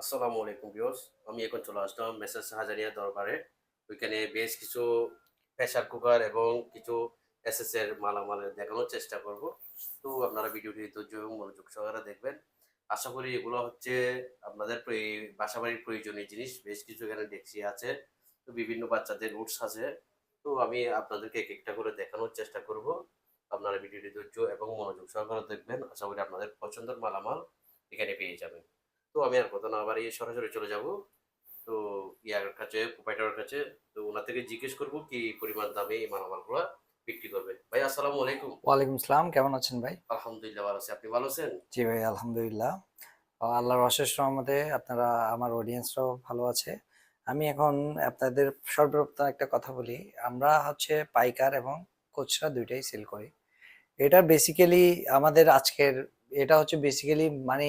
আসসালামু আলাইকুম ভিউয়ার্স। আমি এখন চলে আসলাম মেসেজ হাজারিয়া দরবারে। ওইখানে বেশ কিছু প্রেসার কুকার এবং কিছু এসএস এর মালামাল দেখানোর চেষ্টা করব। তো আপনারা ভিডিওটি ধৈর্য এবং মনোযোগ সহকারে দেখবেন। আশা করি এগুলো হচ্ছে আপনাদের বাসাবাড়ির প্রয়োজনীয় জিনিস। বেশ কিছু এখানে ডেক্সি আছে, তো বিভিন্ন বাচ্চাদের রুটস আছে। তো আমি আপনাদেরকে এক একটা করে দেখানোর চেষ্টা করব। আপনারা ভিডিওটি ধৈর্য এবং মনোযোগ সহকারে দেখবেন। আশা করি আপনাদের পছন্দের মালামাল এখানে পেয়ে যাবেন। তো আমি আর কথা না বাড়িয়ে সরাসরি চলে যাব। তো ইয়ার কাছে প্রোপাইটারের কাছে তো ওনার থেকে জিজ্ঞেস করব কি পরিমাণ দামে এই মালামালগুলো বিক্রি করবে। ভাই আসসালামু আলাইকুম। ওয়ালাইকুম আসসালাম কেমন আছেন ভাই? আলহামদুলিল্লাহ ভালো আছি। আপনি ভালো আছেন? জি ভাই আলহামদুলিল্লাহ। আল্লাহর অশেষ রহমতে আপনারা আমার অডিয়েন্সরাও ভালো আছে। আমি এখন আপনাদের সর্বপ্রথম একটা কথা বলি। আমরা হচ্ছে পাইকার এবং খুচরা দুইটাই সেল করি। এটা বেসিক্যালি আমাদের আজকের এটা হচ্ছে বেসিক্যালি মানে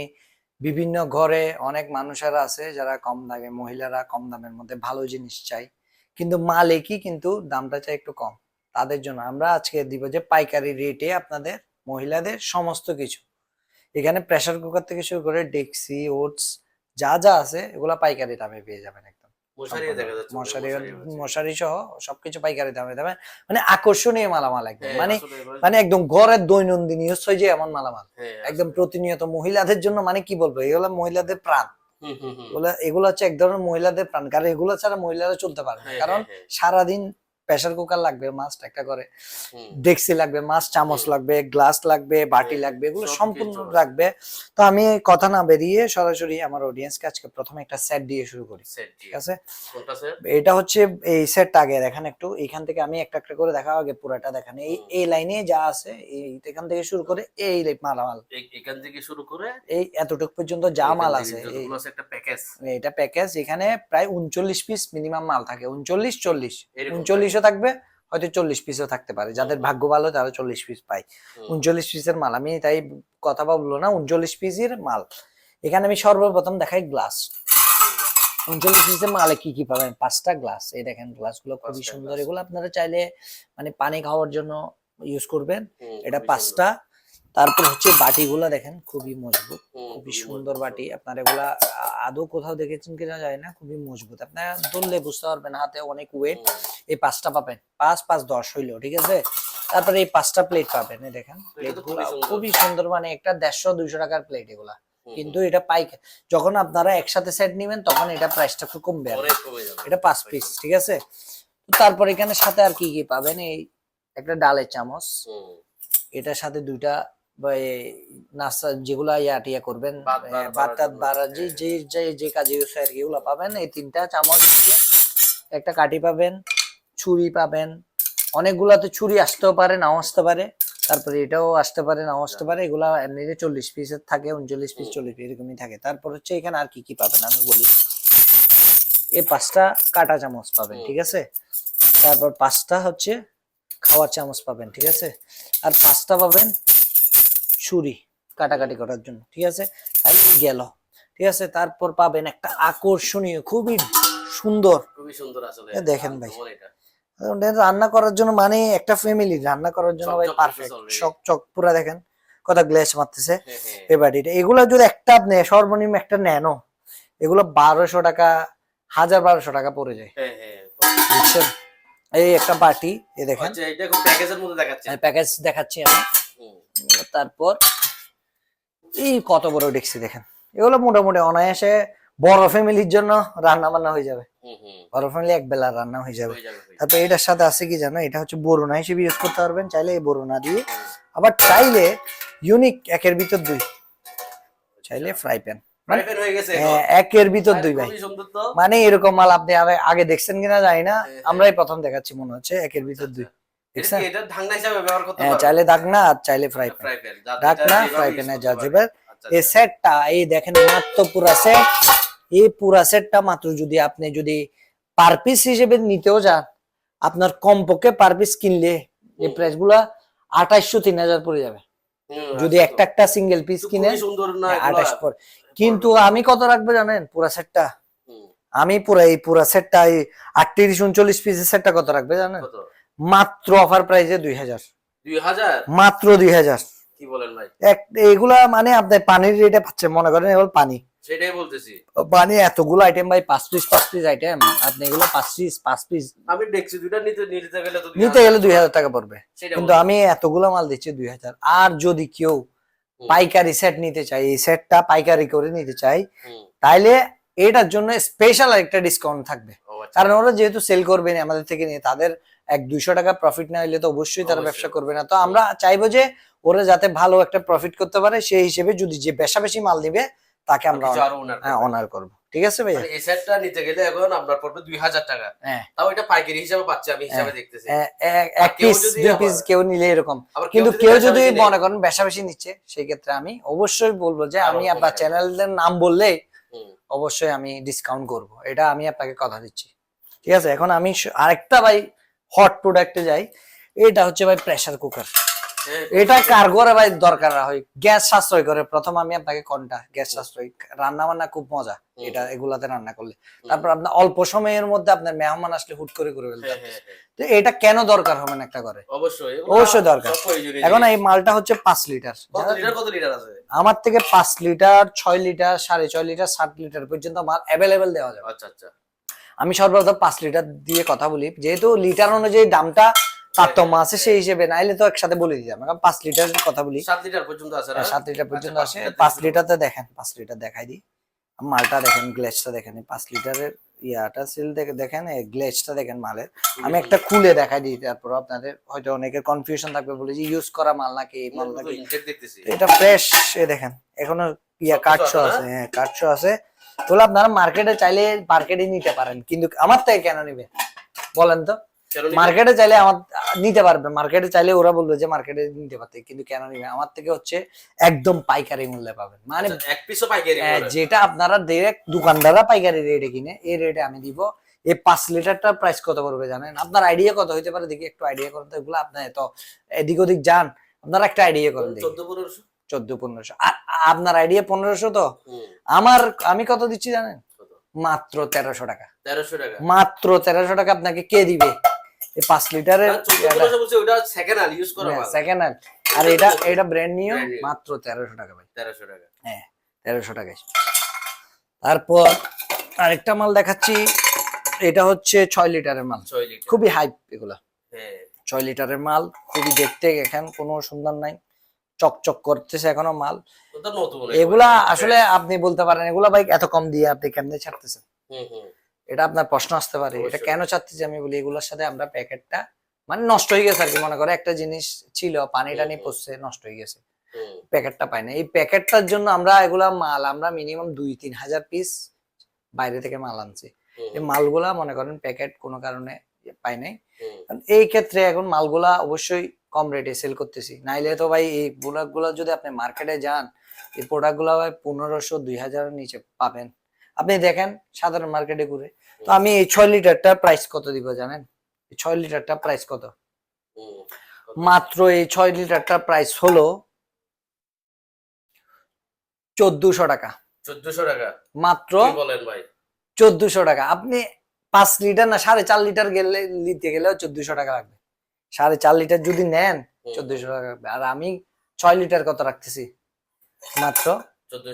বিভিন্ন ঘরে অনেক মানুষেরা আছে যারা কম দামে, মহিলারা কম দামের মধ্যে ভালো জিনিস চাই কিন্তু মালিকই কিন্তু দামটা চাই একটু কম। তাদের জন্য আমরা আজকে দিব যে পাইকারি রেটে আপনাদের মহিলাদের সমস্ত কিছু। এখানে প্রেশার কুকার থেকে শুরু করে ডেক্সি ওটস যা যা আছে, এগুলা পাইকারি দামে পেয়ে যাবেন মশারি সহ সবকিছু পাইকারি দামে দেবেন মানে আকর্ষণীয় মালামাল একদম। হ্যাঁ, মানে মানে একদম ঘরের দৈনন্দিন ইউজ হয় যে এমন মালামাল। হ্যাঁ, একদম প্রতিনিয়ত মহিলাদের জন্য মানে কি বলব এগুলো মহিলাদের প্রাণ। হুম, হুম, হুম। এগুলো হচ্ছে এক ধরনের মহিলাদের প্রাণ কারণ এগুলো ছাড়া মহিলারা চলতে পারে হ্যাঁ, কারণ। সারাদিন প্রেসার কুকার লাগবে মাস্ট একটা করে। ডেক্সি লাগবে মাছ চামচ লাগবে গ্লাস লাগবে বাটি হ্যাঁ, লাগবে এগুলো সম্পূর্ণ লাগবে। তো আমি কথা না বেরিয়ে সরাসরি আমার অডিয়েন্সকে আজকে প্রথমে একটা সেট দিয়ে শুরু করি। ঠিক আছে? এটা হচ্ছে এই সেটটা আগে দেখেন একটু। এখান থেকে আমি একটা একটা করে দেখা আগে পুরাটা দেখান। এই এই লাইনে যা আছে এই এখান থেকে শুরু করে এই মালামাল। এখান থেকে শুরু করে এই এতটুকু পর্যন্ত যা মাল আছে একটা প্যাকেজ এটা প্যাকেজ এখানে প্রায় উনচল্লিশ পিস মিনিমাম মাল থাকে। উনচল্লিশ চল্লিশ। এরকম উনচল্লিশও থাকবে হয়তো চল্লিশ পিসও থাকতে পারে। যাদের ভাগ্য ভালো তারা চল্লিশ পিস পায়। উনচল্লিশ পিসের মাল আমি তাই কথা বলব না উনচল্লিশ পিসের মাল। এখানে আমি সর্বপ্রথম দেখাই গ্লাস উনচল্লিশ পিসের মালে কি কি পাবেন? পাঁচটা গ্লাস এই দেখেন গ্লাসগুলো খুবই সুন্দর। এগুলো আপনারা চাইলে মানে পানি খাওয়ার জন্য ইউজ করবেন। এটা পাঁচটা। তারপর হচ্ছে বাটিগুলো দেখেন খুবই মজবুত খুবই সুন্দর বাটি। আপনার এগুলা আদৌ কোথাও দেখেছেন কিনা যায় না খুবই মজবুত। আপনারা ধরলে বুঝতে পারবেন হাতে অনেক ওয়েট এই পাঁচটা পাবেন পাঁচ পাঁচ দশ হইল ঠিক আছে? তারপরে এই পাঁচটা প্লেট পাবেন দেখেন এটা তো প্লেট খুবই সুন্দর। মানে একটা দেড়শো দুইশো টাকার প্লেট এগুলা। কিন্তু এটা পাইক যখন আপনারা একসাথে সেট নিবেন তখন এটা প্রাইসটা খুব কমবে এটা পাঁচ পিস ঠিক আছে? তারপর এখানে সাথে আর কি কি পাবেন? এই একটা ডালের চামচ। এটার সাথে দুইটা নাস্তা যেগুলা ইয়া টিয়া করবেন বাড়া- যে। যে যে কাজে ইউজ হয় আর কি এগুলো পাবেন। এই তিনটা চামচ একটা কাঠি পাবেন ছুরি পাবেন অনেকগুলাতে ছুরি আসতেও পারে নাও আসতে পারে। তারপরে এটাও আসতে পারে নাও আসতে পারে এগুলা এমনিতে চল্লিশ পিসের থাকে উনচল্লিশ পিস চল্লিশ পিস এরকমই থাকে। তারপর হচ্ছে এখানে আর কি কি পাবেন আমি বলি। এই পাঁচটা কাটা চামচ পাবেন ঠিক আছে? তারপর পাঁচটা হচ্ছে খাওয়ার চামচ পাবেন ঠিক আছে? আর পাঁচটা পাবেন ছুরি কাটাকাটি করার জন্য ঠিক আছে? তাই গেল ঠিক আছে? তারপর পাবেন একটা আকর্ষণীয় খুবই সুন্দর। খুবই সুন্দর আসলে। দেখেন ভাই। রান্না করার জন্য মানে একটা ফ্যামিলি রান্না করার জন্য ভাই পারফেক্ট চক চক পুরা দেখেন কথা গ্লেস মারতেছে। হ্যাঁ, হ্যাঁ। এই বাড়িটা এগুলো যদি একটা আপনি সর্বনিম্ন একটা নেনো এগুলো বারোশো টাকা হাজার বারোশো টাকা পড়ে যায়। হ্যাঁ। বুঝছেন? এই একটা বাটি এ দেখেন। আচ্ছা, এটা খুব প্যাকেজের মধ্যে দেখাচ্ছে। প্যাকেজ দেখাচ্ছি আমি। তারপর এই কত বড় ডেক্সি দেখেন। এগুলো মোটামুটি অনায়াসে বড় ফ্যামিলির জন্য রান্না বান্না হয়ে যাবে। বড় ফ্যামিলি এক বেলা রান্না হয়ে যাবে। হয়ে হয়ে। তারপর এটার সাথে আছে কি জানো? এটা হচ্ছে বরুণা। হিসেবে ইউজ করতে পারবেন চাইলে এই বরুণা দিয়ে। আবার চাইলে ইউনিক একের ভিতর দুই। চাইলে ফ্রাই প্যান হয়ে এখন। হ্যাঁ, একের ভিতর দুই ভাই। মানে এরকম মাল আপনি আগে- দেখছেন কিনা জানি না। হ্যাঁ, আমরাই প্রথম দেখাচ্ছি মনে হচ্ছে একের ভিতর দুই। এটা দেখছেন কি এটা ঢাকনা হিসাবে ব্যবহার করতে হ্যাঁ চাইলে আর চাইলে ফ্রাই প্যান ফ্রাই প্যানে যা যাবে আচ্ছা, এই আচ্ছা। সেটটা এই দেখেন মাত্র পুরা সেট এই পুরা সেটটা মাত্র যদি আপনি যদি পার পিস হিসেবে নিতেও যান আপনার কমপক্ষে পার পিস কিনলে এই প্রাইসগুলা আঠাইশশো তিন হাজার পড়ে যাবে। যদি আচ্ছা একটা একটা সিঙ্গেল পিস কিনে এগুলা? আঠাশ পর কিন্তু আমি কত রাখব জানেন পুরা সেটটা আমি পুরা এই পুরা সেটটা এই আটত্রিশ উনচল্লিশ পিসের সেটটা কত রাখবে জানেন? মাত্র অফার প্রাইসে দুই হাজার। মাত্র দুই হাজার। কি বলেন ভাই? এগুলা মানে আপনি পানির রেটে পাচ্ছেন মনে করেন এগুলো পানি। সেটাই বলতেছি। মানে এতগুলো আইটেম ভাই পাঁচ পিস পাঁচ পিস আইটেম আপনি এগুলো পাঁচ পিস পাঁচ পিস আমি দেখছি দুইটা নিতে নিতে গেলে তো নিতে গেলে দুই হাজার টাকা পড়বে। কিন্তু আমি এতগুলো মাল দিচ্ছি দুই হাজার। আর যদি কেউ পাইকারি সেট নিতে চাই এই সেটটা পাইকারি করে নিতে চাই তাইলে এটার জন্য স্পেশাল একটা ডিসকাউন্ট থাকবে। আচ্ছা। কারণ ওরা যেহেতু সেল করবে আমাদের থেকে নিয়ে তাদের এক দুইশো টাকা প্রফিট না হলে তো অবশ্যই তারা ব্যবসা করবে না। তো আমরা চাইব যে ওরা যাতে ভালো একটা প্রফিট করতে পারে সেই হিসেবে যদি যে বেশা বেশি মাল দিবে তাকে আমরা ওনার হ্যাঁ অনার করব। ঠিক আছে মানে এই সেটটা নিতে গেলে এখন আপনার পড়বে দুই হাজার টাকা। হ্যাঁ। তাও এটা পাইকারি হিসাবে পাচ্ছি আমি হিসাবে দেখতেছি। এ- এ- এক পিস দুই পিস কেউ নিলে এরকম। কিন্তু কেউ যদি মনে করেন বেশা বেশি নিচ্ছে সেই ক্ষেত্রে আমি অবশ্যই বলব যে আমি আপনার। চ্যানেলের নাম বললেই হুম, অবশ্যই আমি ডিসকাউন্ট করব। এটা আমি আপনাকে কথা দিচ্ছি। ঠিক আছে? এখন আমি আরেকটা ভাই হট প্রোডাক্টে যাই এটা হচ্ছে ভাই প্রেসার কুকার এটা কার ঘরে ভাই দরকার হয়। গ্যাস সাশ্রয় করে। প্রথম আমি আপনাকে কোনটা? গ্যাস সাশ্রয়। রান্না বান্না খুব মজা। এটা এগুলাতে রান্না করলে। তারপর আপনার অল্প সময়ের মধ্যে আপনার মেহমান আসলে হুট করে করে ফেলতে হ্যাঁ। হ্যাঁ, হ্যাঁ, তো এটা কেন দরকার হবে না একটা করে? অবশ্যই। অবশ্যই দরকার। এখন এই মালটা হচ্ছে পাঁচ লিটার। কত লিটার কত লিটার আছে? আমার থেকে পাঁচ লিটার ছয় লিটার সাড়ে ছয় লিটার সাত লিটার পর্যন্ত মাল অ্যাভেলেবেল দেওয়া যাবে। আচ্ছা আচ্ছা। আমি সর্বপ্রথম পাঁচ লিটার দিয়ে কথা বলি। যেহেতু লিটার অনুযায়ী দামটা তারতম্য আছে সেই হিসেবে নাইলে তো একসাথে বলে দিতাম এখন পাঁচ লিটার কথা বলি। সাত লিটার পর্যন্ত আছে সাত লিটার পর্যন্ত আচ্ছা, আসে পাঁচ লিটার পাঁচ লিটারতে দেখেন পাঁচ লিটার দেখাই দিই। মালটা দেখেন গ্লেজটা দেখেন পাঁচ লিটারের ইয়াটা সিল দেখে দেখেন এই গ্লেজটা দেখেন মালের। আমি একটা খুলে দেখাই দিই তারপর আপনাদের হয়তো অনেকের কনফিউশন থাকবে বলে যে ইউজ করা মাল নাকি এই মাল নাকি? এটা ফ্রেশ এ দেখেন এখনও ইয়া কাটশো আছে হ্যাঁ কাটশো আছে। তাহলে আপনারা মার্কেটে চাইলে মার্কেটে নিতে পারেন। কিন্তু আমার থেকে কেন নিবে? বলেন তো। মার্কেটে চাইলে আমার নিতে পারবে। মার্কেটে চাইলে ওরা বলবে যে মার্কেটে নিতে পারতে। কিন্তু কেন নিবে? আমার থেকে হচ্ছে একদম পাইকারি মূল্যে পাবেন। মানে আচ্ছা, এক পিসও পাইকারি যেটা আপনারা ডাইরেক্ট দোকানদাররা পাইকারি রেটে কিনে এই রেটে আমি দিব। এই পাঁচ লিটারটার প্রাইস কত পড়বে জানেন? আপনার আইডিয়া কত হইতে পারে? দেখি একটু আইডিয়া করেন তো এগুলো আপনার এত এদিক ওদিক যান। আপনারা একটা আইডিয়া করেন চোদ্দ পনেরোশো? চোদ্দ পনেরোশো। আর আপনার আইডিয়া পনেরোশো তো? আমার আমি কত দিচ্ছি জানেন? মাত্র তেরোশো টাকা। তেরোশো টাকা। মাত্র তেরোশো টাকা আপনাকে কে দিবে? এই পাঁচ লিটারের হ্যান্ড সেকেন্ড হ্যান্ড আর এটা এটা ব্র্যান্ড নিউ মাত্র তেরোশো টাকা ভাই। তেরোশো টাকা। হ্যাঁ তেরোশো টাকায়। তারপর আরেকটা মাল দেখাচ্ছি। এটা হচ্ছে ছয় লিটারের মাল। খুবই হাইপ এগুলা। হ্যাঁ। ছয় লিটারের মাল খুবই দেখতে এখন কোনো সুন্দর নাই। চকচক করতেছে এখনও মাল। এগুলা। আসলে আপনি বলতে পারেন এগুলা ভাই এত কম দিয়ে আপনি কেমনে ছাড়তেছেন? এটা আপনার প্রশ্ন আসতে পারে। এটা কেন চাচ্ছি আমি বলি এগুলোর সাথে আমরা প্যাকেটটা মানে নষ্ট হয়ে গেছে আর কি মনে করে একটা জিনিস ছিল পানি টানি। পড়ছে নষ্ট হয়ে গেছে। প্যাকেটটা পাই না এই প্যাকেটটার জন্য আমরা এগুলা মাল আমরা মিনিমাম দুই তিন হাজার পিস বাইরে থেকে মাল আনছি। এই মালগুলা মনে করেন প্যাকেট কোনো কারণে পাই নাই। এই ক্ষেত্রে এখন মালগুলা অবশ্যই কম রেটে সেল করতেছি। নাইলে তো ভাই এই প্রোডাক্টগুলা যদি আপনি মার্কেটে যান এই প্রোডাক্টগুলা ভাই পনেরোশো দুই হাজারের নিচে পাবেন। আপনি দেখেন সাধারণ মার্কেটে ঘুরে। তো আমি এই ছয় লিটারটার প্রাইস কত দিব জানেন? এই ছয় লিটারটা প্রাইস কত? মাত্র এই ছয় লিটারটার প্রাইস হলো চোদ্দশো টাকা। চোদ্দশো টাকা? মাত্র বলেন ভাই? চোদ্দশো টাকা। আপনি পাঁচ লিটার না সাড়ে চার লিটার গেলে নিতে গেলেও চোদ্দশো টাকা লাগবে। সাড়ে চার লিটার যদি নেন চোদ্দশো টাকা। আর আমি ছয় লিটার কত রাখতেছি? মাত্র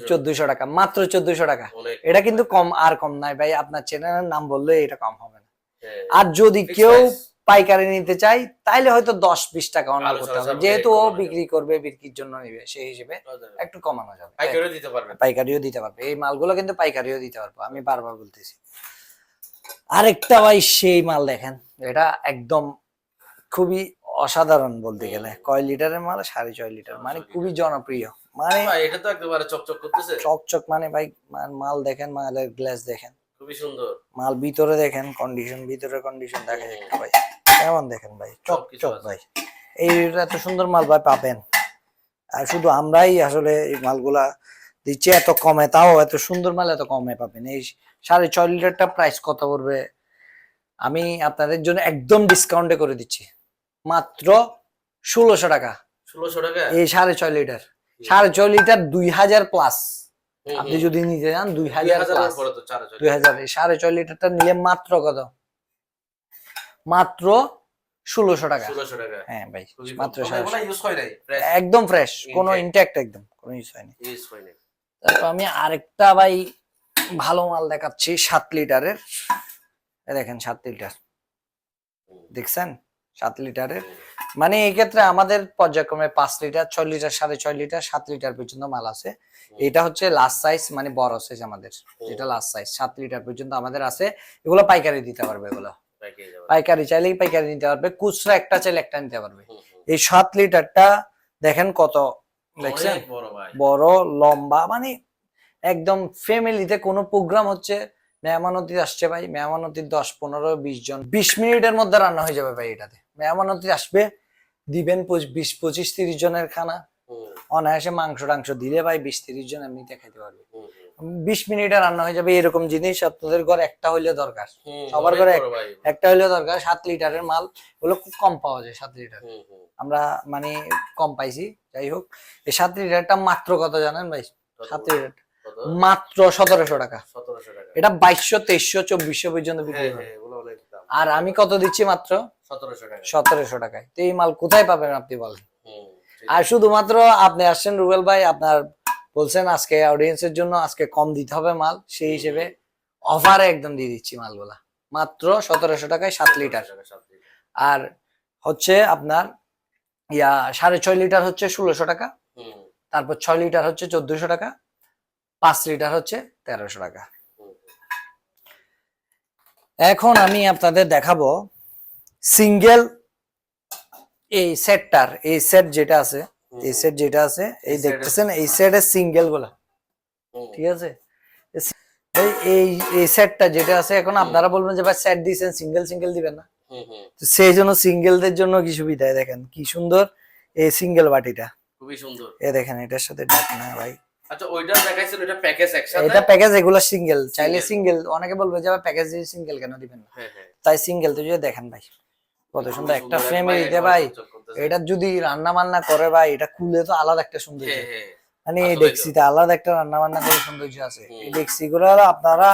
চোদ্দশো। টাকা মাত্র চোদ্দশো টাকা। এটা কিন্তু কম আর কম নাই ভাই। আপনার চ্যানেলের নাম বললে এটা কম হবে না। হ্যাঁ, আর যদি কেউ। পাইকারি নিতে চাই তাইলে হয়তো দশ বিশ টাকা অনার করতে হবে। যেহেতু ও বিক্রি করবে বিক্রির জন্য নিবে সেই হিসেবে একটু কমানো যাবে। পাইকারিও দিতে পারবেন পাইকারিও দিতে পারবে। এই মালগুলো কিন্তু পাইকারিও দিতে পারব। আমি বারবার বলতেছি। আরেকটা ভাই সেই মাল দেখেন। এটা একদম খুবই অসাধারণ বলতে গেলে। কয় লিটারের মাল? সাড়ে ছয় লিটার। মানে খুবই জনপ্রিয়। মানে ভাই, এটা তো একেবারে চকচক করতেছে। চকচক মানে ভাই মাল দেখেন মালের গ্লাস দেখেন। খুবই সুন্দর। মাল ভিতরে দেখেন কন্ডিশন ভিতরে কন্ডিশন দেখেন একটা ভাই কেমন দেখেন ভাই? চকচক ভাই। এই এত সুন্দর মাল ভাই পাবেন। আর শুধু আমরাই আসলে এই মালগুলা দিচ্ছি এত কমে তাও এত সুন্দর মাল এত কমে পাবেন। এই সাড়ে ছয় লিটারটা প্রাইস কত পড়বে? আমি আপনাদের জন্য একদম ডিসকাউন্টে করে দিচ্ছি। মাত্র ষোলোশো টাকা। ষোলোশো টাকা? এই সাড়ে ছয় লিটার। সাড়ে ছয় লিটার দুই হাজার প্লাস। আপনি যদি নিতে যান দুই হাজার। দুই হাজার এই সাড়ে ছয় লিটারটা নিলে মাত্র কত? মাত্র ষোলোশো টাকা। হ্যাঁ ভাই মাত্র একদম ফ্রেশ কোনো। ইনট্যাক্ট একদম কোনো ইউজ হয়নি হয়। তারপর আমি আরেকটা ভাই ভালো মাল দেখাচ্ছি সাত লিটারের। দেখেন সাত লিটার। দেখছেন? সাত লিটারের। মানে এই ক্ষেত্রে আমাদের পর্যায়ক্রমে পাঁচ লিটার ছয় লিটার সাড়ে ছয় লিটার সাত লিটার পর্যন্ত মাল আছে। এটা হচ্ছে লাস্ট সাইজ মানে বড় সাইজ আমাদের। যেটা লাস্ট সাইজ সাত লিটার পর্যন্ত আমাদের আছে। এগুলো পাইকারি দিতে পারবে এগুলো। পাইকারি চাইলেই পাইকারি নিতে পারবে। খুচরা একটা চাইলে একটা নিতে পারবে। এই সাত লিটারটা দেখেন কত দেখছেন? বড় বড় লম্বা মানে একদম ফ্যামিলিতে কোনো প্রোগ্রাম হচ্ছে মেহমানতি আসছে ভাই মেহমানতি দশ পনেরো বিশ জন বিশ মিনিটের মধ্যে রান্না হয়ে যাবে ভাই এটাতে। মেহমানতি আসবে দিবেন বিশ পঁচিশ তিরিশ জনের খানা। অনায়াসে মাংস টাংস দিলে ভাই বিশ তিরিশ জন এমনিতে খাইতে পারবে। বিশ মিনিটে রান্না হয়ে যাবে এরকম জিনিস আপনাদের ঘরে একটা হইলে দরকার। সবার ঘরে একটা হইলে দরকার সাত লিটারের মাল। ওগুলো খুব কম পাওয়া যায় সাত লিটার। আমরা মানে কম পাইছি যাই হোক। এই সাত লিটারটা মাত্র কত জানেন ভাই? সাত লিটার? মাত্র সতেরোশো টাকা। এটা বাইশশো তেইশশো চব্বিশশো পর্যন্ত বিক্রি হ্যাঁ, হয়। হ্যাঁ। আর আমি কত দিচ্ছি মাত্র? 1700 সতেরোশো টাকায়। তো এই মাল কোথায় পাবেন আপনি বলেন? আর শুধুমাত্র আপনি আসছেন রুবেল ভাই আপনার বলছেন আজকে অডিয়েন্সের জন্য আজকে কম দিতে হবে মাল সেই হিসেবে অফারে একদম দিয়ে দিচ্ছি মালগুলা। মাত্র সতেরোশো টাকায় সাত লিটার 1700 টাকা, সাত লিটার। আর হচ্ছে আপনার ইয়া সাড়ে ছয় লিটার হচ্ছে ষোলোশো টাকা। হুম, তারপর ছয় লিটার হচ্ছে চোদ্দশো টাকা। পাঁচ লিটার হচ্ছে তেরোশো টাকা। এখন আমি আপনাদের দেখাবো সিঙ্গেল এই সেটটার এই সেট যেটা আছে এই সেট যেটা আছে এই দেখতেছেন এই সেটের সিঙ্গেলগুলা। ঠিক আছে? এই এই সেটটা যেটা আছে এখন আপনারা বলবেন যে ভাই সেট দিয়েছেন সিঙ্গেল সিঙ্গেল দিবেন না। সেই জন্য সিঙ্গেলদের জন্য কি সুবিধা দেখেন। কি সুন্দর এই সিঙ্গেল বাটিটা। খুবই সুন্দর। এ দেখেন এটার সাথে ডাকনা ভাই। আচ্ছা ওইটা দেখাইছিল এটা প্যাকেজ একসাথে? এটা প্যাকেজ এগুলো সিঙ্গেল চাইলে সিঙ্গেল অনেকে বলবে যে প্যাকেজ সিঙ্গেল কেন দিবেন না? হ্যাঁ হ্যাঁ। তাই সিঙ্গেল তো যদি দেখেন ভাই কত সুন্দর একটা ফ্যামিলিতে একবার ভাই এটা যদি রান্না বান্না করে ভাই এটা খুলে তো আলাদা একটা সৌন্দর্য। হ্যাঁ মানে এই ডেক্সিতে আলাদা একটা রান্না বান্না করে সৌন্দর্য আছে। এই ডেক্সি গুলো আপনারা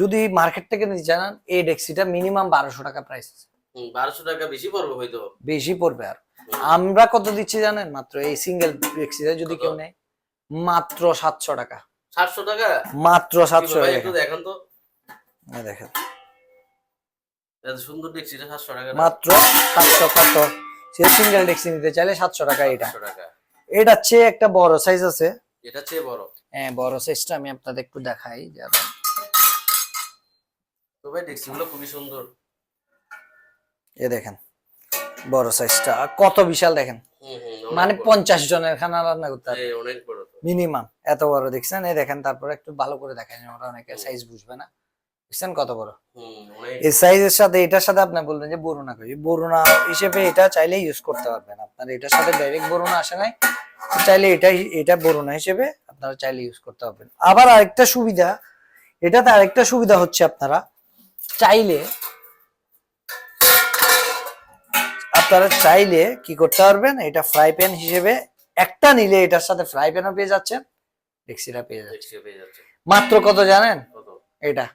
যদি মার্কেট থেকে নিতে জানান এই ডেক্সিটা মিনিমাম বারোশো টাকা প্রাইস হুম, বারোশো টাকা বেশি পড়বে হয়তো। বেশি পড়বে আর। আমরা কত দিচ্ছি জানেন? মাত্র এই সিঙ্গেল ডেক্সিটা যদি কেউ নেয়। মাত্র সাতশো টাকা। সাতশো টাকা? মাত্র সাতশো টাকা। একটু দেখেন তো। দেখেন। সুন্দর দেখছি সাতশো টাকা মাত্র সাতশো কত? সে সিঙ্গেল ডেক্সি নিতে চাইলে সাতশো টাকা এটা। 700 চেয়ে একটা বড় সাইজ আছে। এটা চেয়ে বড়। হ্যাঁ বড় সাইজটা আমি আপনাদের একটু দেখাই যারা তো ভাই দেখছি গুলো খুবই সুন্দর। এ দেখেন বড় সাইজটা কত বিশাল দেখেন। মানে পঞ্চাশ জনের খানা রান্না করতে পারবে হ্যাঁ, অনেক বড়। মিনিমাম এত বড় দেখছেন? এই দেখেন তারপরে একটু ভালো করে দেখেন ওরা অনেকে সাইজ বুঝবে না। দেখছেন কত বড়? এই সাইজের সাথে এটার সাথে আপনি বলবেন যে বরুণা করি বরুণা হিসেবে এটা চাইলে ইউজ করতে পারবেন। আপনার এটার সাথে ডাইরেক্ট বরুণা আসে নাই চাইলে এটা এটা বরুণা হিসেবে আপনারা চাইলে ইউজ করতে পারবেন। আবার আরেকটা সুবিধা এটাতে আরেকটা সুবিধা হচ্ছে আপনারা চাইলে আপনারা চাইলে কি করতে পারবেন? এটা ফ্রাই প্যান হিসেবে একটা নিলে এটার সাথে ফ্রাই প্যানও পেয়ে যাচ্ছেন ডেক্সিটা পেয়ে যাচ্ছে। মাত্র কত জানেন? কত? এটা।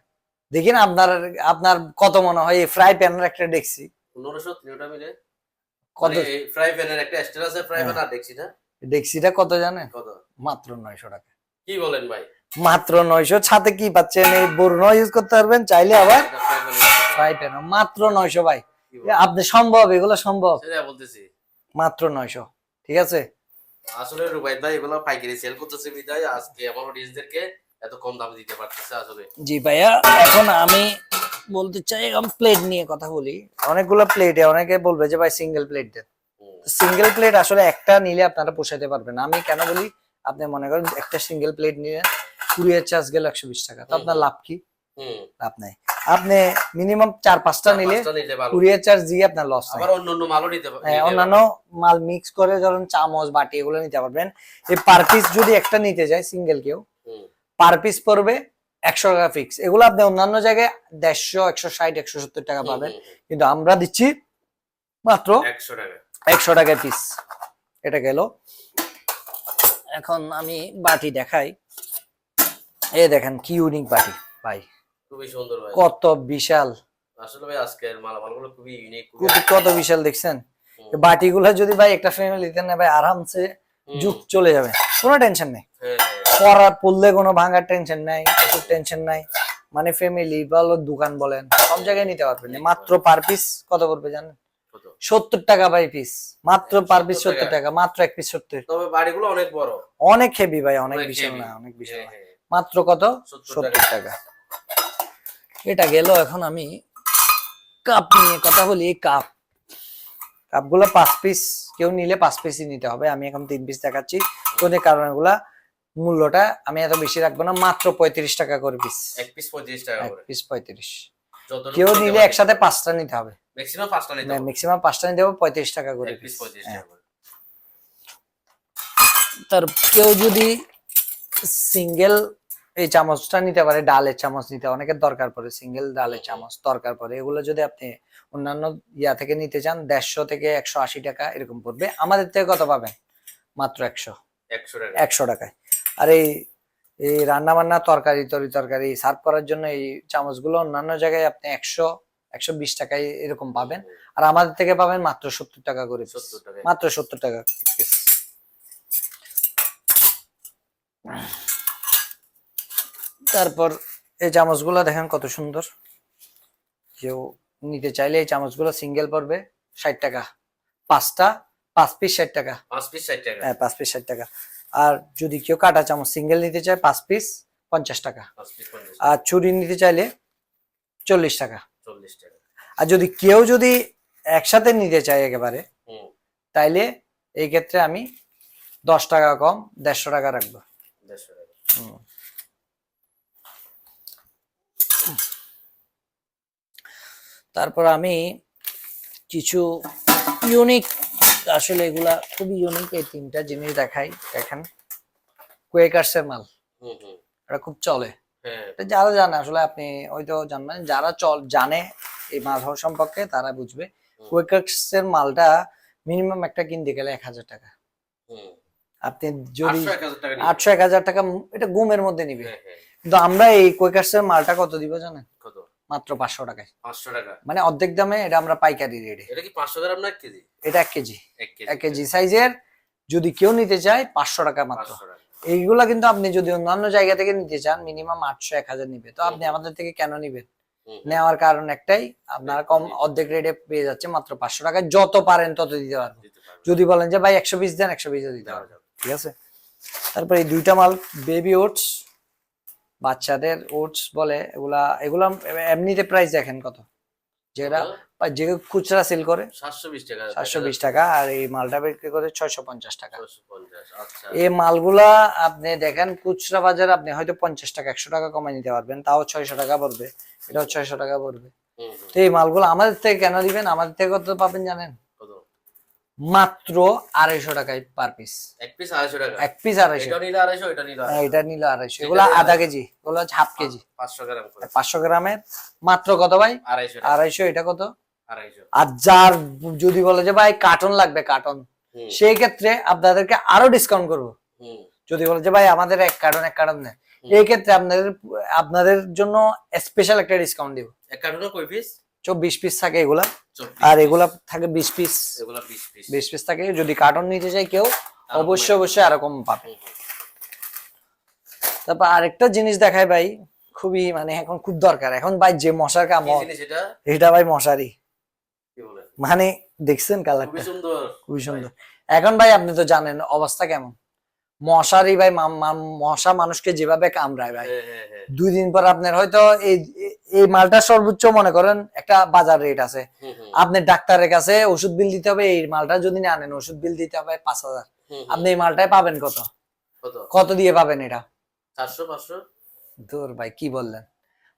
দেখি না আপনার আপনার কত মনে হয়? এই ফ্রাই প্যানের একটা ডেক্সি পনেরোশো তিনটা মিলে। কত? ফ্রাই প্যানের একটা এক্সট্রা আছে ফ্রাই প্যান হ্যাঁ। আর দেখছি ডেক্সিটা কত জানেন? কত? মাত্র নয়শো টাকা। কি বলেন ভাই? মাত্র নয়শো। সাথে কি পাচ্ছেন? এই ইউজ করতে পারবেন চাইলে আবার। ফ্রাই প্যান মাত্র নয়শো ভাই? আপনি সম্ভব এগুলো সম্ভব। মাত্র নয়শো। ঠিক আছে? আসলে রুবাই ভাই এগুলো পাইকারি সেল করতেছে বিদায়। আজকে আমার অডিয়েন্সদেরকে এত কম দামে দিতে পারতেছে আসলে। জি ভাইয়া এখন আমি বলতে চাই আমি প্লেট নিয়ে কথা বলি। অনেকগুলো প্লেটে অনেকে বলবে যে ভাই সিঙ্গেল প্লেট দেন। সিঙ্গেল প্লেট আসলে একটা নিলে আপনারা পোষাইতে পারবেন। আমি কেন বলি আপনি মনে করেন একটা সিঙ্গেল প্লেট নিলেন কুরিয়ার চার্জ গেল একশো বিশ টাকা। তো আপনার লাভ কি? লাভ নাই। আপনি মিনিমাম চার পাঁচটা নিলে কুরিয়ার চার্জ দিয়ে আপনার লস আবার অন্য অন্য মালও নিতে পারবে হ্যাঁ অন্যান্য মাল মিক্স করে ধরুন চামচ বাটি এগুলো নিতে পারবেন। এই পার পিস যদি একটা নিতে যায় সিঙ্গেল কেউ পার পিস পড়বে একশো টাকা ফিক্স এগুলো আপনি অন্যান্য জায়গায় দেড়শো একশো ষাট একশো সত্তর টাকা পাবেন। কিন্তু আমরা দিচ্ছি মাত্র একশো টাকা। একশো টাকায় পিস এটা গেল। এখন আমি বাটি দেখাই। এ দেখেন কি ইউনিক বাটি ভাই। খুবই সুন্দর ভাই। কত বিশাল। আসলে ভাই আজকের মালামালগুলো খুবই ইউনিক কত- বিশাল দেখছেন? বাটিগুলো যদি ভাই একটা ফ্যামিলিতে নেয় ভাই আরামসে যুগ চলে যাবে। কোনো টেনশন নেই। হ্যাঁ পড়া পড়লে কোনো ভাঙার টেনশন নাই টেনশন নাই। মানে ফ্যামিলি বলো দোকান বলেন সব জায়গায় নিতে পারবেন। মাত্র পার পিস কত পড়বে জানেন? সত্তর টাকা বাই পিস মাত্র পার পিস সত্তর টাকা। মাত্র এক পিস সত্তর। তবে বাড়িগুলো অনেক বড়। অনেক হেভি ভাই অনেক বিশাল না অনেক বিশাল হ্যাঁ, না। হ্যাঁ। মাত্র কত? সত্তর টাকা। এটা গেল এখন আমি কাপ নিয়ে কথা বলি কাপ কাপগুলো পাঁচ পিস কেউ নিলে পাঁচ পিসই নিতে হবে আমি এখন তিন পিস দেখাচ্ছি। তোদের কারণ এগুলা মূল্যটা আমি এত বেশি রাখব না মাত্র পঁয়ত্রিশ টাকা করে পিস এক পিস পঁয়ত্রিশ টাকা এক পিস পঁয়ত্রিশ। কেউ নিলে একসাথে পাঁচটা নিতে হবে। ম্যাক্সিমাম পাঁচটা নিতে হবে। ম্যাক্সিমাম পাঁচটা নিতে হবে পঁয়ত্রিশ টাকা করে পিস হ্যাঁ। তার কেউ যদি সিঙ্গেল এই চামচটা নিতে পারে ডালের চামচ নিতে অনেকের দরকার পড়ে সিঙ্গেল ডালের চামচ দরকার পড়ে। এগুলো যদি আপনি অন্যান্য ইয়া থেকে নিতে চান দেড়শো থেকে একশো আশি টাকা এরকম পড়বে। আমাদের থেকে কত পাবেন? মাত্র একশো। একশো টাকায়। আর এই এই রান্না বান্না তরকারি তরি তরকারি সার্ভ করার জন্য এই চামচগুলো অন্যান্য জায়গায় আপনি একশো একশো বিশ টাকায় এরকম পাবেন। আর আমাদের থেকে পাবেন মাত্র সত্তর টাকা করে piece। সত্তর টাকা মাত্র সত্তর টাকা তারপর এই চামচগুলো দেখেন কত সুন্দর। কেউ নিতে চাইলে এই চামচগুলো সিঙ্গেল পড়বে ষাট টাকা। পাঁচটা পাঁচ পিস ষাট টাকা। পাঁচ পিস ষাট টাকা। হ্যাঁ পাঁচ পিস ষাট টাকা। আর যদি কেউ কাটা চামচ সিঙ্গেল নিতে চায় পাঁচ পিস পঞ্চাশ টাকা। আর ছুরি নিতে চাইলে চল্লিশ টাকা। চল্লিশ টাকা। আর যদি কেউ যদি একসাথে নিতে চায় একেবারে তাইলে এই ক্ষেত্রে আমি দশ টাকা কম দেড়শো টাকা রাখব। দেড়শো টাকা হুম। তারপর আমি কিছু ইউনিক আসলে এগুলা খুবই ইউনিক এই তিনটা জিনিস দেখাই। দেখেন কোয়েকার্সের মাল। এটা খুব চলে। হ্যাঁ। যারা জানে আসলে আপনি হয়তো জানবেন যারা চল জানে এই মাল সম্পর্কে তারা বুঝবে। কোয়েকার্সের মালটা মিনিমাম একটা কিনতে গেলে এক হাজার টাকা। আপনি যদি আটশো এক হাজার টাকা এটা গুমের মধ্যে নিবে। হ্যাঁ হ্যাঁ। কিন্তু আমরা এই কোয়েকার্সের মালটা কত দিব জানেন? কত? মাত্র পাঁচশো টাকায়। পাঁচশো টাকা। মানে অর্ধেক দামে এটা আমরা পাইকারি রেটে এটা কি পাঁচশো গ্রাম না এক কেজি? এটা এক কেজি। এক কেজি। সাইজের যদি কেউ নিতে চায় পাঁচশো টাকা মাত্র। এইগুলা কিন্তু আপনি যদি অন্যান্য জায়গা থেকে নিতে চান মিনিমাম আটশো এক হাজার নিবে। তো আপনি আমাদের থেকে কেন নিবেন? নেওয়ার কারণ একটাই আপনারা কম অর্ধেক রেটে পেয়ে যাচ্ছে মাত্র পাঁচশো টাকায়। যত পারেন তত দিতে পারব। দিতে পারবে। যদি বলেন যে ভাই একশো পিস দেন একশো পিসও দিতে দেওয়া পারব। ঠিক আছে? তারপরে এই দুইটা মাল বেবি ওটস বাচ্চাদের ওটস বলে এগুলা এগুলা এমনিতে প্রাইস দেখেন কত? যেটা যে খুচরা সেল করে। সাতশো বিশ টাকা। আর এই মালটা বিক্রি করে ছয়শো পঞ্চাশ টাকা। আচ্ছা। এই মালগুলা আপনি দেখেন খুচরা বাজারে আপনি হয়তো পঞ্চাশ টাকা একশো টাকা কমাই নিতে পারবেন তাও ছয়শো টাকা পড়বে এটাও ছয়শো টাকা পড়বে। তো এই মালগুলো আমাদের থেকে কেন দিবেন? আমাদের থেকে কত পাবেন জানেন? মাত্র আড়াইশো টাকায় পার পিস এক পিস আড়াইশো টাকা। এক পিস আড়াইশো। এটা নিলে আড়াইশো এটা নিলে হ্যাঁ, এটা নিল আড়াইশো। এগুলো আধা কেজি। এগুলো হচ্ছে হাফ কেজি। পাঁচশো গ্রাম পাঁচশো গ্রামের মাত্র কত ভাই? আড়াইশো আড়াইশো এটা কত? আড়াইশো। আর যার যদি বলে যে ভাই কার্টন লাগবে কার্টন সেই ক্ষেত্রে আপনাদেরকে আরও ডিসকাউন্ট করব। যদি বলে যে ভাই আমাদের এক কার্টন এক কার্টন হুম। এই ক্ষেত্রে আপনাদের আপনাদের জন্য স্পেশাল একটা ডিসকাউন্ট দিব। এক কার্টুনে কয় পিস চব্বিশ পিস থাকে এগুলা। আর। এগুলা থাকে বিশ পিস এগুলা বিশ পিস থাকে। যদি কার্টন নিতে চাই কেউ অবশ্যই অবশ্যই আরও কম পাবে। তারপর আরেকটা জিনিস দেখায় ভাই খুবই মানে এখন খুব দরকার। এখন ভাই যে মশার কি কামড় এটা? ভাই মশারি। মানে দেখছেন খুবই কালারটা সুন্দর। খুবই সুন্দর। এখন ভাই আপনি তো জানেন অবস্থা কেমন? মশারি ভাই মশা মানুষকে যেভাবে কামড়ায় ভাই। হ্যাঁ হ্যাঁ হ্যাঁ। দুই দিন পর আপনার হয়তো এই এই- মালটা সর্বোচ্চ মনে করেন একটা বাজার রেট আছে। আপনি ডাক্তারের কাছে ওষুধ বিল দিতে হবে এই মালটা যদি না আনেন ওষুধ বিল দিতে হবে পাঁচ হাজার। আপনি এই মালটাই পাবেন কত? কত? দিয়ে পাবেন এটা? চারশো পাঁচশো? দূর ভাই কি বললেন?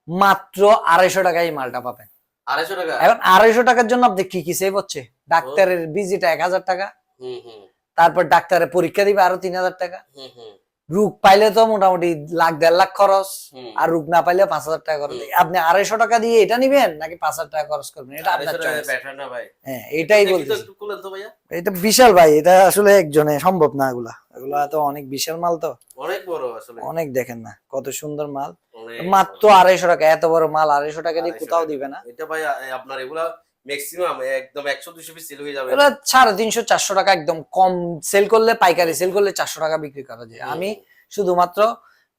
মাত্র আড়াইশো টাকায় এই মালটা পাবেন। আড়াইশো টাকা? এখন আড়াইশো টাকার জন্য আপনি কি কি সেভ হচ্ছে? ডাক্তারের ভিজিটা এক হাজার টাকা। হুম হুম। তারপর ডাক্তারের পরীক্ষা দিবে আরও তিন হাজার টাকা। রোগ পাইলে তো মোটামুটি লাখ দেড় লাখ খরচ আর রোগ না পাইলে পাঁচ হাজার টাকা খরচ। আপনি আড়াইশো টাকা দিয়ে এটা নিবেন নাকি পাঁচ হাজার টাকা খরচ করবেন? এটা আপনার হ্যাঁ এটাই বলছি এটা বিশাল ভাই এটা আসলে একজনে সম্ভব না এগুলা। এগুলা তো অনেক বিশাল মাল তো। অনেক বড় আসলে। অনেক দেখেন না কত সুন্দর মাল। মাত্র আড়াইশো টাকা এত বড় মাল আড়াইশো টাকা দিয়ে কোথাও দিবে না। এটা ভাই আপনার এগুলা ম্যাক্সিমাম একদম একশো দুশো পিস সেল হয়ে যাবে। টাকা একদম কম সেল করলে পাইকারি সেল করলে চারশো টাকা বিক্রি করা যায়। আমি শুধুমাত্র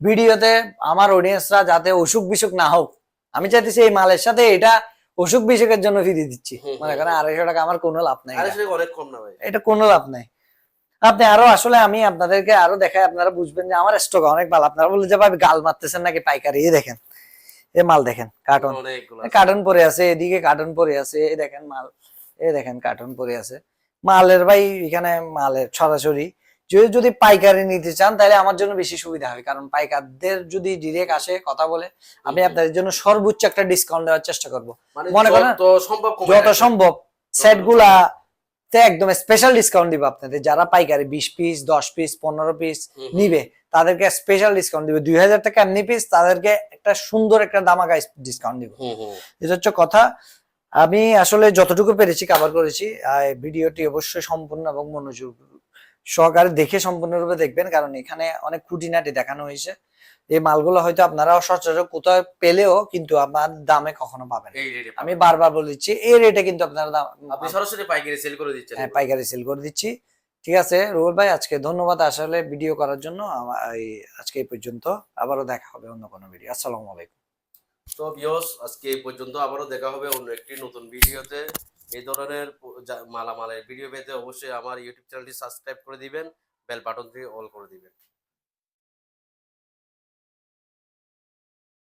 ভিডিওতে আমার অডিয়েন্সরা যাতে অসুখ বিসুখ না হোক আমি চাইতেছি এই মালের সাথে এটা অসুখ বিসুখের জন্য ফিরিয়ে দিচ্ছি। মনে করেন আড়াইশো টাকা আমার কোনো লাভ নাই। অনেক কম না ভাই। এটা কোনো লাভ নাই। আপনি আরও আসলে আমি আপনাদেরকে আরও দেখাই আপনারা বুঝবেন যে আমার স্টক অনেক ভালো আপনারা বলে যে ভাই গাল মারতেছেন নাকি পাইকারি দেখেন। এ মাল দেখেন কার্টন কার্টন পরে আছে এদিকে কার্টন পরে আছে এই দেখেন মাল এই দেখেন কার্টন পরে আছে। মালের ভাই এখানে মালের ছড়াছড়ি যদি যদি পাইকারি নিতে চান তাহলে আমার জন্য বেশি সুবিধা হবে কারণ পাইকারদের যদি ডিরেক্ট আসে কথা বলে আমি। আপনাদের জন্য সর্বোচ্চ একটা ডিসকাউন্ট দেওয়ার চেষ্টা করব। মানে মনে করেন যত। সম্ভব সেটগুলা তে একদম স্পেশাল ডিসকাউন্ট দিব আপনাদের। যারা পাইকারি বিশ পিস দশ পিস পনেরো পিস। নিবে তাদেরকে স্পেশাল ডিসকাউন্ট দিবে। দুই হাজার টাকা এমনি পিস তাদেরকে একটা সুন্দর একটা দামাকা ডিসকাউন্ট দিব। এটা হচ্ছে কথা। আমি আসলে যতটুকু পেরেছি কভার করেছি ভিডিওটি অবশ্যই সম্পূর্ণ এবং মনোযোগ সহকারে দেখে সম্পূর্ণরূপে দেখবেন কারণ এখানে অনেক খুঁটিনাটি দেখানো হয়েছে। এই মালগুলো হয়তো আপনারা সচরাচর কোথাও পেলেও কিন্তু আমার দামে কখনো পাবেন এই রেটে আমি বারবার বলেছি এই রেটে কিন্তু আপনারা আপনি সরাসরি পাইকারি সেল করে দিচ্ছেন। হ্যাঁ, পাইকারি সেল করে দিচ্ছি। ঠিক আছে রুবেল ভাই আজকে ধন্যবাদ আসলে ভিডিও করার জন্য। আজকে এই পর্যন্ত আবারও দেখা হবে অন্য কোনো ভিডিও আসসালামু আলাইকুম। তো ভিউয়ার্স আজকে এই পর্যন্ত আবারও দেখা হবে অন্য একটি নতুন ভিডিওতে এই ধরনের মালামালের ভিডিও পেতে অবশ্যই আমার ইউটিউব চ্যানেলটি সাবস্ক্রাইব করে দিবেন বেল বাটনটি অল করে দিবেন।